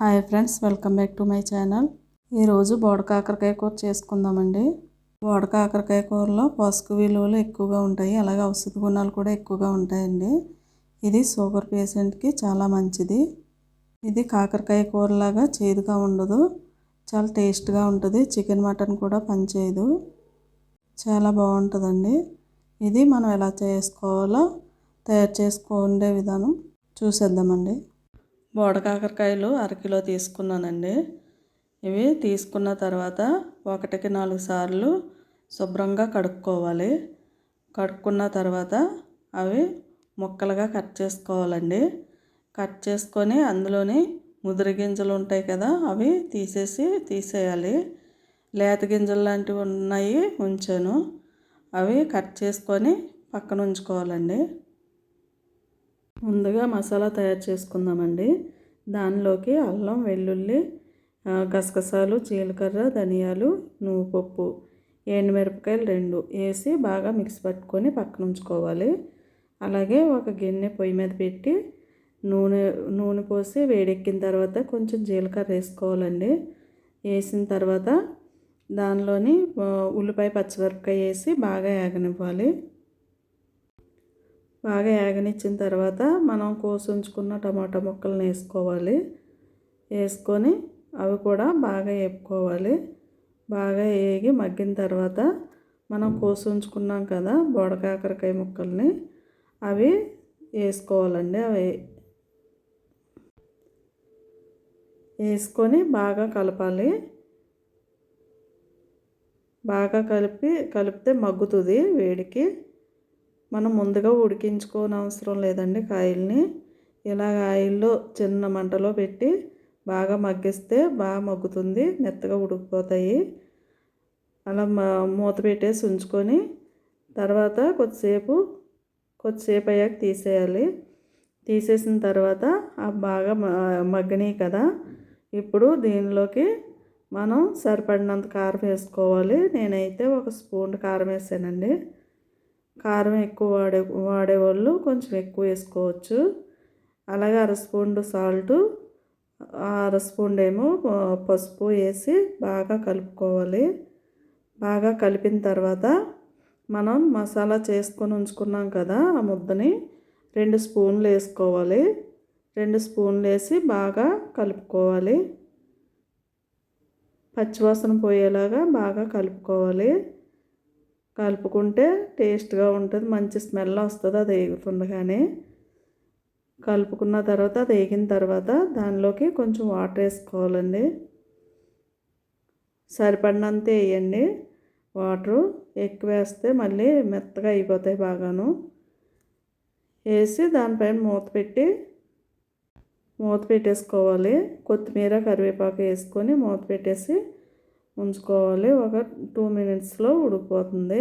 Hi friends welcome back to my channel. ఈరోజు బోడకాకరకాయ కూర చేసుకుందామండి. బోడకాకరకాయ కూరలో పసుపు విలువలు ఎక్కువగా ఉంటాయి అలాగే ఔషధ గుణాలు కూడా ఎక్కువగా ఉంటాయండి. ఇది షుగర్ పేషెంట్కి చాలా మంచిది. ఇది కాకరకాయ కూరలాగా చేదుగా ఉండదు చాలా టేస్ట్గా ఉంటుంది చికెన్ మటన్ కూడా పనిచేయదు. చాలా బాగుంటుందండి. ఇది మనం ఎలా చేసుకోవాలో తయారు చేసుకునే విధానం చూసేద్దామండి. బోడకాకరకాయలు అరకిలో తీసుకున్నానండి. ఇవి తీసుకున్న తర్వాత ఒకటికి నాలుగు సార్లు శుభ్రంగా కడుక్కోవాలి. కడుక్కున్న తర్వాత అవి ముక్కలుగా కట్ చేసుకోవాలండి. కట్ చేసుకొని అందులోని ముదిరి గింజలు ఉంటాయి కదా అవి తీసేసి తీసేయాలి. లేత గింజలు లాంటివి ఉన్నాయి ఉంచాను. అవి కట్ చేసుకొని పక్కన ఉంచుకోవాలండి. ముందుగా మసాలా తయారు చేసుకుందామండి. దానిలోకి అల్లం వెల్లుల్లి గసగసాలు జీలకర్ర ధనియాలు నువ్వు పప్పు ఎండుమిరపకాయలు రెండు వేసి బాగా మిక్స్ పట్టుకొని పక్కన ఉంచుకోవాలి. అలాగే ఒక గిన్నె పొయ్యి మీద పెట్టి నూనె నూనె పోసి వేడెక్కిన తర్వాత కొంచెం జీలకర్ర వేసుకోవాలండి. వేసిన తర్వాత దానిలోని ఉల్లిపాయ పచ్చిమిరపకాయ వేసి బాగా ఏగనివ్వాలి బాగా ఏగనిచ్చిన తర్వాత మనం కోసుంచుకున్న టమాటా ముక్కలను వేసుకోవాలి. వేసుకొని అవి కూడా బాగా వేపుకోవాలి బాగా వేగి మగ్గిన తర్వాత మనం కోసుంచుకున్నాం కదా బోడకాకరకాయ ముక్కల్ని అవి వేసుకోవాలండి అవి. వేసుకొని బాగా కలపాలి. బాగా కలిపి కలిపితే మగ్గుతుంది వేడికి. మనం ముందుగా ఉడికించుకోని అవసరం లేదండి కాయల్ని. ఇలా ఆయిల్లో చిన్న మంటలో పెట్టి బాగా మగ్గిస్తే బాగా మగ్గుతుంది మెత్తగా ఉడికిపోతాయి. అలా మూత పెట్టేసి ఉంచుకొని తర్వాత కొద్దిసేపు కొద్దిసేపు అయ్యాక తీసేయాలి. తీసేసిన తర్వాత ఆ బాగా మగ్గనివి కదా. ఇప్పుడు దీనిలోకి మనం సరిపడినంత కారం వేసుకోవాలి. నేనైతే ఒక స్పూన్ కారం వేసానండి. కారం ఎక్కువ వాడే వాడేవాళ్ళు కొంచెం ఎక్కువ వేసుకోవచ్చు. అలాగే అర స్పూన్ సాల్ట్ అర స్పూన్ ఏమో పసుపు వేసి బాగా కలుపుకోవాలి. బాగా కలిపిన తర్వాత మనం మసాలా చేసుకొని ఉంచుకున్నాం కదా ఆ ముద్దని రెండు స్పూన్లు వేసుకోవాలి. రెండు స్పూన్లు వేసి బాగా కలుపుకోవాలి. పచ్చివాసన పోయేలాగా బాగా కలుపుకోవాలి. కలుపుకుంటే టేస్ట్గా ఉంటుంది మంచి స్మెల్ వస్తుంది అది వేగుతుండగానే కలుపుకున్న తర్వాత అది వేగిన తర్వాత దానిలోకి కొంచెం వాటర్ వేసుకోవాలండి. సరిపడినంత వేయండి. వాటరు ఎక్కువ వేస్తే మళ్ళీ మెత్తగా అయిపోతాయి బాగాను. వేసి దానిపైన మూత పెట్టి మూత పెట్టేసుకోవాలి. కొత్తిమీర కరివేపాకు వేసుకొని మూత పెట్టేసి ఉంచుకోవాలి. ఒక టూ మినిట్స్లో ఉడికిపోతుంది.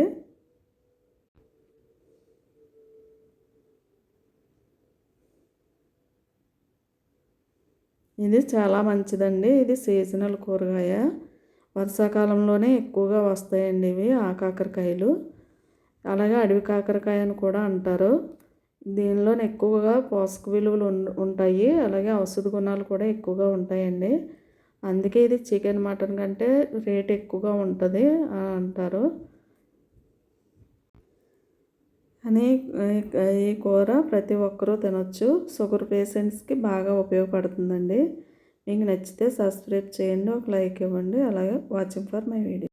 ఇది చాలా మంచిదండి. ఇది సీజనల్ కూరగాయ. వర్షాకాలంలోనే ఎక్కువగా వస్తాయండి ఇవి ఆ కాకరకాయలు. అలాగే అడవి కాకరకాయ అని కూడా అంటారు. దీనిలో ఎక్కువగా పోషక విలువలు ఉంటాయి. అలాగే ఔషధ గుణాలు కూడా ఎక్కువగా ఉంటాయండి. అందుకే ఇది చికెన్ మటన్ కంటే రేట్ ఎక్కువగా ఉంటుంది అంటారు. అని ఈ కూర ప్రతి ఒక్కరూ తినొచ్చు. షుగర్ పేషెంట్స్కి బాగా ఉపయోగపడుతుందండి. మీకు నచ్చితే సబ్స్క్రైబ్ చేయండి ఒక లైక్ ఇవ్వండి అలాగే వాచింగ్ ఫర్ మై వీడియో.